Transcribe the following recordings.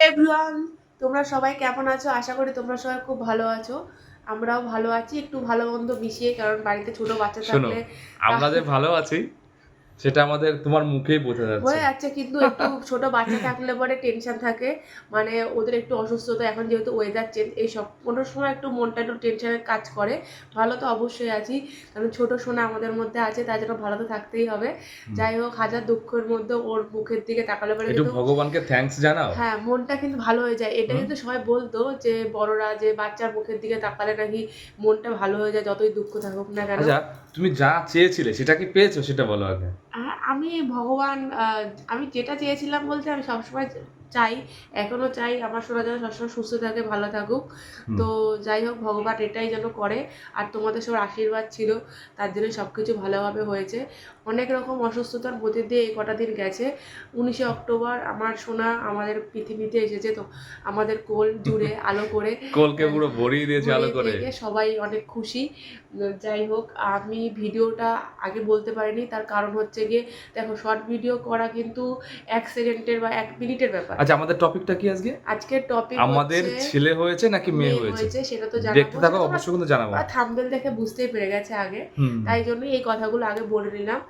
Everyone তোমরা সবাই কেমন আছো? আশা করি তোমরা সবাই খুব ভালো আছো। আমরাও ভালো আছি একটু ভালো মন্দ মিশিয়ে কারণ বাড়িতে ছোট বাচ্চা থাকলে আমরা যে ভালো আছি সেটা আমাদের তোমার মুখেই বোঝা হয়ে যাচ্ছে যাচ্ছে কিন্তু একটু ছোট বাচ্চা থাকলে পরে টেনশন থাকে। মানে ওদের একটু অসুস্থতা এখন যেহেতু ওয়েদার চেঞ্জ এই সব কোনো সময় একটু মনটা একটু টেনশনের কাজ করে। ভালো তো অবশ্যই আছি কারণ ছোট সোনা আমাদের মধ্যে আছে তার জন্য ভালো তো থাকতেই হবে। যাই হোক হাজার দুঃখের মধ্যে ওর মুখের দিকে তাকালে পরে একটু ভগবানকে থ্যাঙ্কস জানাও। হ্যাঁ মনটা কিন্তু ভালো হয়ে যায়। এটা কিন্তু সবাই বলতো যে বড়রা যে বাচ্চার মুখের দিকে তাকালে নাকি মনটা ভালো হয়ে যায় যতই দুঃখ থাকুক না কেন। আচ্ছা তুমি যা চেয়েছিলে, সেটা কি পেয়েছ? সেটা বলো আগে। আমি ভগবান আমি যেটা চেয়েছিলাম বলতে আমি সবসময় চাই এখনও চাই আমার সোনা যেন সবসময় সুস্থ থাকে ভালো থাকুক। তো যাই হোক ভগবান এটাই যেন করে। আর তোমাদের সবার আশীর্বাদ ছিল তার জন্য সব কিছু ভালোভাবে হয়েছে। অনেক রকম অসুস্থতার মধ্যে দিয়ে এই কটা দিন গেছে। উনিশে অক্টোবর আমার সোনা আমাদের পৃথিবীতে এসেছে তো আমাদের কোল জুড়ে আলো করে। কোলকে পুরো ভরিয়ে দিয়েছে আলো করে। সবাই অনেক খুশি। যাই হোক আমি ভিডিওটা আগে বলতে পারিনি তার কারণ হচ্ছে গিয়ে দেখো শর্ট ভিডিও করা কিন্তু এক সেকেন্ডের বা এক মিনিটের ব্যাপার। আচ্ছা আমাদের টপিকটা কি আজকে? আজকের টপিক আমাদের ছেলে হয়েছে নাকি মেয়ে হয়েছে? সেটা তো দেখতে থাকো অবশ্যই কিন্তু জানাব। থাম্বেল দেখে বুঝতেই পেরে গেছে আগে। তাই এই কথাগুলো আগে বলে নিলাম।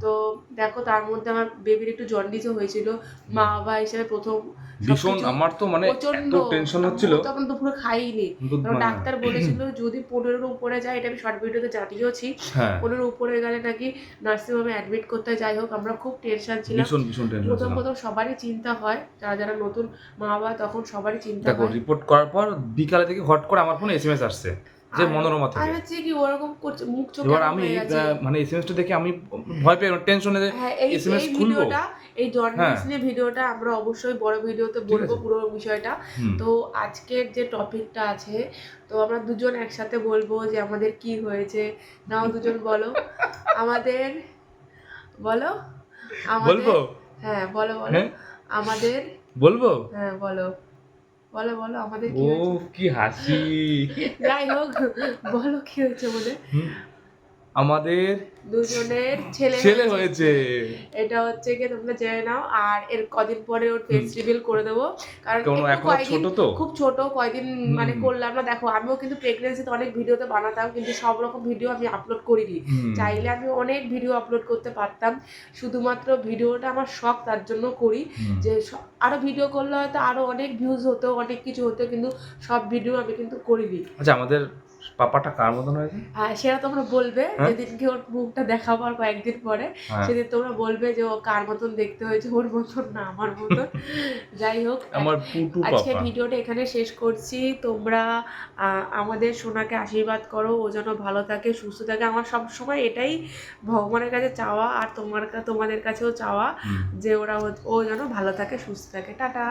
তো দেখো তার মধ্যে আমার বেবির একটু জন্ডিসও হয়েছিল। মা বাবা হিসেবে প্রথম ভীষণ আমার তো মানে এত টেনশন হচ্ছিল। তখন দুপুরে খাইনি। কারণ মানে- ডাক্তার বলেছিল যদি পনেরোর উপরে যায় এটা আমি শর্ট ভিডিওতে জানিয়েওছি হ্যাঁ। পনেরোর উপরে গেলে নাকি নার্সিংহোমে অ্যাডমিট করতে যাই হোক আমরা খুব টেনশন ছিলাম। প্রথম প্রথম সবারই চিন্তা হয় যারা যারা নতুন মা বাবা তখন সবারই চিন্তা দেখো রিপোর্ট করার পর বিকালে থেকে হট করে আমার ফোনে এসএমএস আসছে যে মনোরমা আর থেকে হচ্ছে কি ওরকম করছে মুখ চোখ এবার আমি মানে এসএমএসটা দেখে আমি ভয় পেয়ে টেনশনে হ্যাঁ এই খুলবো? এই জন্ডিস হ্যাঁ। নিয়ে ভিডিওটা আমরা অবশ্যই বড় ভিডিওতে বলব পুরো বিষয়টা। তো আজকের যে টপিকটা আছে তো আমরা দুজন একসাথে বলব যে আমাদের কি হয়েছে। নাও দুজন বলো। আমাদের বলো? বলব? হ্যাঁ বলো বলো। হ্যাঁ। আমাদের বলব? হ্যাঁ বলো। বলো বলো আমাদের কি ও কি হাসি। যাই হোক বলো কি হয়েছে হুম। আমাদের দুজনের ছেলে ছেলে হয়েছে। এটা হচ্ছে কি তোমরা জেনে নাও আর এর কদিন পরে ওর ফেস রিভিল করে দেবো। কারণ একটু ছোট তো? খুব ছোট কয়দিন মানে। করলাম না। দেখো আমিও কিন্তু প্রেগনেন্সিতে অনেক ভিডিওতে বানাতাম কিন্তু সব রকম ভিডিও আমি আপলোড করিনি। চাইলে আমি অনেক ভিডিও আপলোড করতে পারতাম। শুধুমাত্র ভিডিওটা আমার শখ তার জন্য করি। যে আরও ভিডিও করলে হয়তো আরও অনেক ভিউজ হতো অনেক কিছু হতো কিন্তু সব ভিডিও আমি কিন্তু করিনি। আচ্ছা আমাদের পাপাটা কার মতন হয়েছে? আর সেটা তোমরা বলবে। হ্যাঁ? যেদিনকে ওর মুখটা দেখাবার কয়েকদিন পরে হ্যাঁ। সেদিন তোমরা বলবে যে ও কার মতন দেখতে হয়েছে ওর মতন না আমার মতন। যাই হোক আমার পুটু আজকে ভিডিওটা এখানে শেষ করছি। তোমরা আমাদের সোনাকে আশীর্বাদ করো ও যেন ভালো থাকে সুস্থ থাকে। আমার সব সময় এটাই ভগবানের কাছে চাওয়া আর তোমার তোমাদের কাছেও চাওয়া যে ওরা ও যেন ভালো থাকে সুস্থ থাকে। টাটা।